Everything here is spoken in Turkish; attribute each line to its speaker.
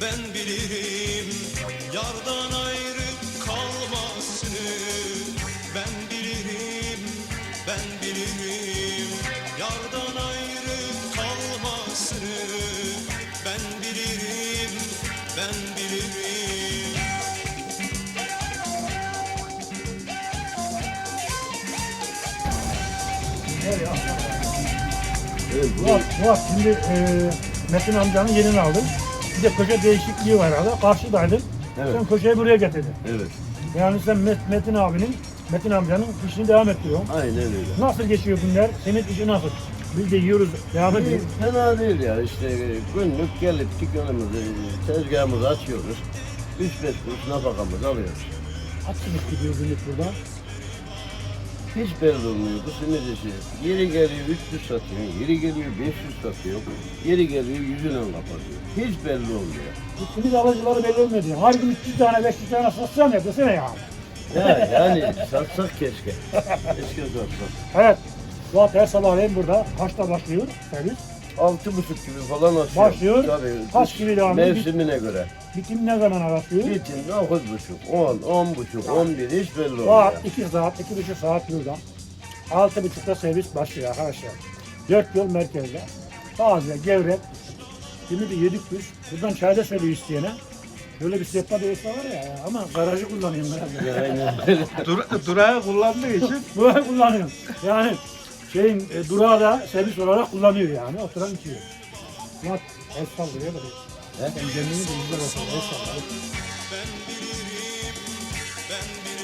Speaker 1: ben bilirim Yardan ayrı kalmasını. Ben bilirim ben bilirim Yardan ayrı kalmasını. Ben bilirim ben bilirim
Speaker 2: Murat, Murat şimdi e, Metin amcanın yerini aldın. Bir de köşe değişikliği var arada. Karşıdaydın.
Speaker 3: Evet.
Speaker 2: Sen köşeyi buraya getirdin.
Speaker 3: Evet.
Speaker 2: Yani sen Met- Metin abinin, Metin amcanın işini devam ettiriyorsun.
Speaker 3: Aynen öyle.
Speaker 2: Nasıl geçiyor günler? Senin işi nasıl? Biz de yiyoruz, devam
Speaker 3: İyi,
Speaker 2: ediyoruz.
Speaker 3: Fena değil ya işte günlük gelip dükkanımızı, tezgahımızı açıyoruz. 3-5 kuruş nafakamızı alıyoruz.
Speaker 2: Simit gidiyor günlük burada?
Speaker 3: Hiç belli olmuyor bu simit işi. Yeri geliyor 300 satıyor, yeri geliyor 500 satıyor, yeri geliyor 100'üne kapatıyor. Hiç belli olmuyor.
Speaker 2: Bu simit alıcıları belli olmuyor diyor. Her gün 300 tane, 500 tane satsam ya desene ya.
Speaker 3: Ya yani satsak keşke. Keşke satsak.
Speaker 2: Evet. Fuat her sabahleyin burada. Kaçta başlıyor servis?
Speaker 3: Altı buçuk gibi falan açıyor.
Speaker 2: Başlıyor.
Speaker 3: Tabii.
Speaker 2: Kaç gibi devam ediyor?
Speaker 3: Mevsimine göre.
Speaker 2: Bitim ne zaman arasıyor?
Speaker 3: Bitin dokuz buçuk, on, on buçuk, on bir hiç belli olmuyor.
Speaker 2: Saat 2 saat, 2,5 saat burada. 6.30'da servis başlıyor arkadaşlar. Dört yol merkezde. Taze, gevrek. Şimdi de yedik biz. Buradan çay da söylüyor isteyene. Böyle bir sehpa değilse var ya ama garajı kullanıyorum herhalde.
Speaker 3: Aynen öyle.
Speaker 4: Dur, durağı kullandığı için
Speaker 2: Burayı kullanıyorum. Yani şeyin e, durağı da servis olarak kullanıyor yani. Oturan içiyor. Murat el sallıyor da. Ben kendimi de güzel oturuyor. El sallıyor.
Speaker 1: Ben bilirim, ben bilirim.